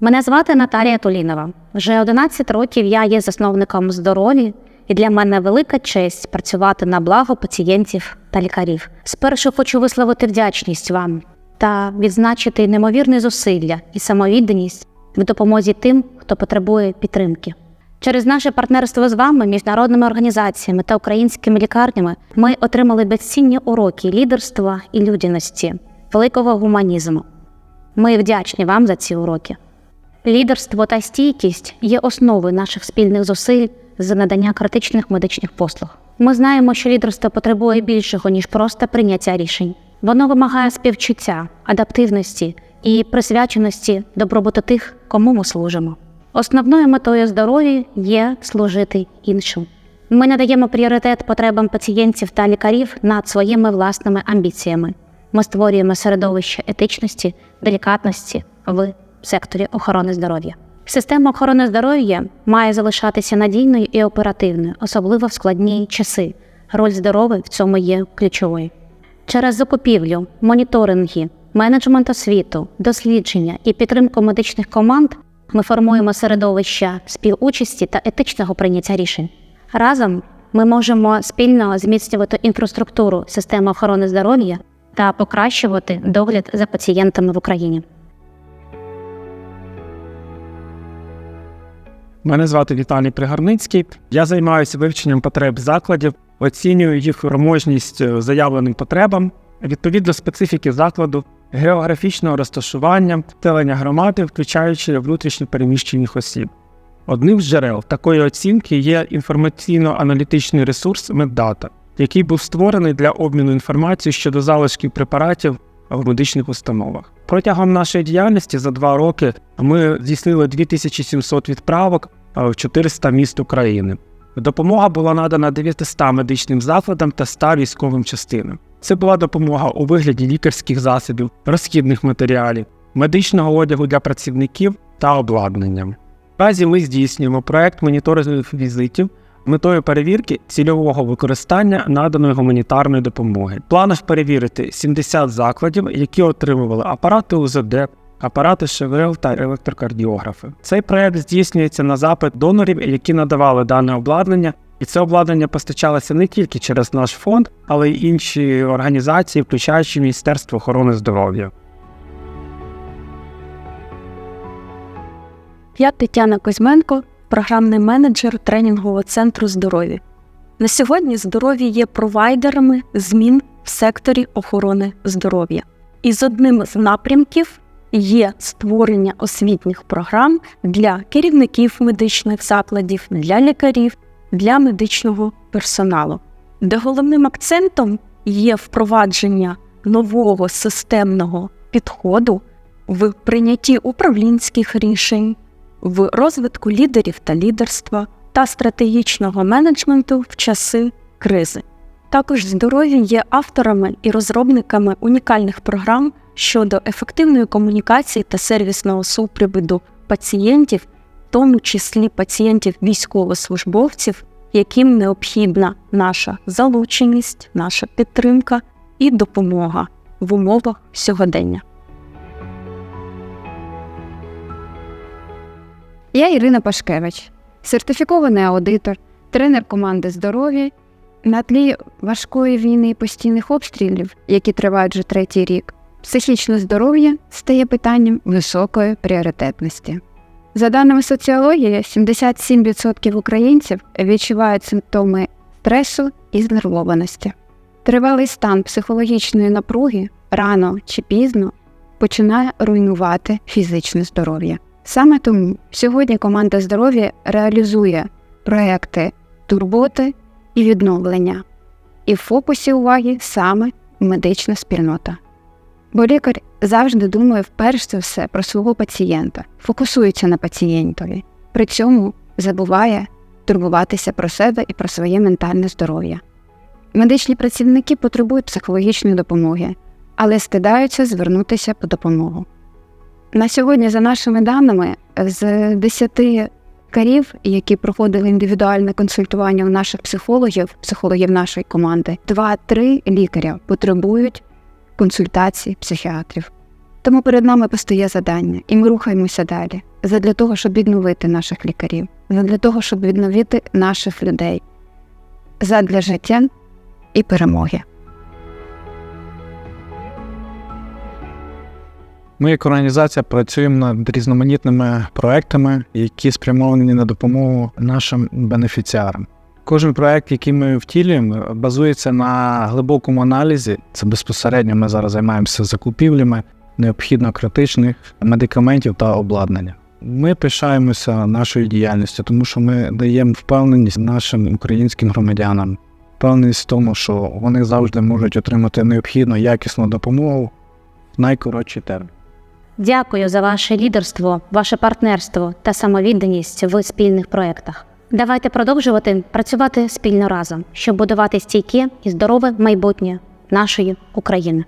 Мене звати Наталія Тулінова. Вже 11 років я є засновником здоров'я, і для мене велика честь працювати на благо пацієнтів та лікарів. Спершу хочу висловити вдячність вам та відзначити неймовірні зусилля і самовідданість в допомозі тим, хто потребує підтримки. Через наше партнерство з вами, міжнародними організаціями та українськими лікарнями, ми отримали безцінні уроки лідерства і людяності, великого гуманізму. Ми вдячні вам за ці уроки. Лідерство та стійкість є основою наших спільних зусиль за надання критичних медичних послуг. Ми знаємо, що лідерство потребує більшого, ніж просто прийняття рішень. Воно вимагає співчуття, адаптивності і присвяченості добробуту тих, кому ми служимо. Основною метою здоров'я є служити іншим. Ми надаємо пріоритет потребам пацієнтів та лікарів над своїми власними амбіціями. Ми створюємо середовище етичності, делікатності в секторі охорони здоров'я. Система охорони здоров'я має залишатися надійною і оперативною, особливо в складні часи. Роль здоров'я в цьому є ключовою. Через закупівлю, моніторинги, менеджмент освіту, дослідження і підтримку медичних команд ми формуємо середовище співучасті та етичного прийняття рішень. Разом ми можемо спільно зміцнювати інфраструктуру системи охорони здоров'я та покращувати догляд за пацієнтами в Україні. Мене звати Віталій Пригарницький. Я займаюся вивченням потреб закладів, оцінюю їх спроможність е, заявленим потребам відповідно специфіки закладу, географічного розташування, телення громади, включаючи внутрішньо переміщених осіб. Одним з джерел такої оцінки є інформаційно-аналітичний ресурс Меддата, який був створений для обміну інформацією щодо залишків препаратів в медичних установах. Протягом нашої діяльності за два роки ми здійснили 2700 відправок в 400 міст України. Допомога була надана 900 медичним закладам та 100 військовим частинам. Це була допомога у вигляді лікарських засобів, розхідних матеріалів, медичного одягу для працівників та обладнання. Наразі ми здійснюємо проект моніторингових візитів метою перевірки цільового використання наданої гуманітарної допомоги. В планах перевірити 70 закладів, які отримували апарати УЗД, апарати ШВЛ та електрокардіографи. Цей проект здійснюється на запит донорів, які надавали дане обладнання. І це обладнання постачалося не тільки через наш фонд, але й інші організації, включаючи Міністерство охорони здоров'я. Я Тетяна Кузьменко, програмний менеджер тренінгового центру здоров'я. На сьогодні здоров'я є провайдерами змін в секторі охорони здоров'я. І з одним з напрямків є створення освітніх програм для керівників медичних закладів, для лікарів, для медичного персоналу, де головним акцентом є впровадження нового системного підходу в прийнятті управлінських рішень в розвитку лідерів та лідерства та стратегічного менеджменту в часи кризи. Також здоров'я є авторами і розробниками унікальних програм щодо ефективної комунікації та сервісного супроводу пацієнтів, в тому числі пацієнтів військовослужбовців, яким необхідна наша залученість, наша підтримка і допомога в умовах сьогодення. Я Ірина Пашкевич, сертифікований аудитор, тренер команди здоров'я. На тлі важкої війни і постійних обстрілів, які тривають вже третій рік, психічне здоров'я стає питанням високої пріоритетності. За даними соціології, 77% українців відчувають симптоми стресу і знервованості. Тривалий стан психологічної напруги рано чи пізно починає руйнувати фізичне здоров'я. Саме тому сьогодні команда здоров'я реалізує проекти турботи і відновлення, і в фокусі уваги саме медична спільнота. Бо лікар завжди думає вперше за все про свого пацієнта, фокусується на пацієнтові, при цьому забуває турбуватися про себе і про своє ментальне здоров'я. Медичні працівники потребують психологічної допомоги, але стидаються звернутися по допомогу. На сьогодні, за нашими даними, з 10 лікарів, які проходили індивідуальне консультування у наших психологів, психологів нашої команди, 2-3 лікаря потребують консультації психіатрів. Тому перед нами постає завдання, і ми рухаємося далі задля того, щоб відновити наших лікарів, задля того, щоб відновити наших людей, задля життя і перемоги. Ми як організація працюємо над різноманітними проектами, які спрямовані на допомогу нашим бенефіціарам. Кожен проект, який ми втілюємо, базується на глибокому аналізі. Це безпосередньо ми зараз займаємося закупівлями необхідно критичних медикаментів та обладнання. Ми пишаємося нашою діяльністю, тому що ми даємо впевненість нашим українським громадянам, впевненість в тому, що вони завжди можуть отримати необхідну якісну допомогу в найкоротший термін. Дякую за ваше лідерство, ваше партнерство та самовідданість в спільних проєктах. Давайте продовжувати працювати спільно разом, щоб будувати стійке і здорове майбутнє нашої України.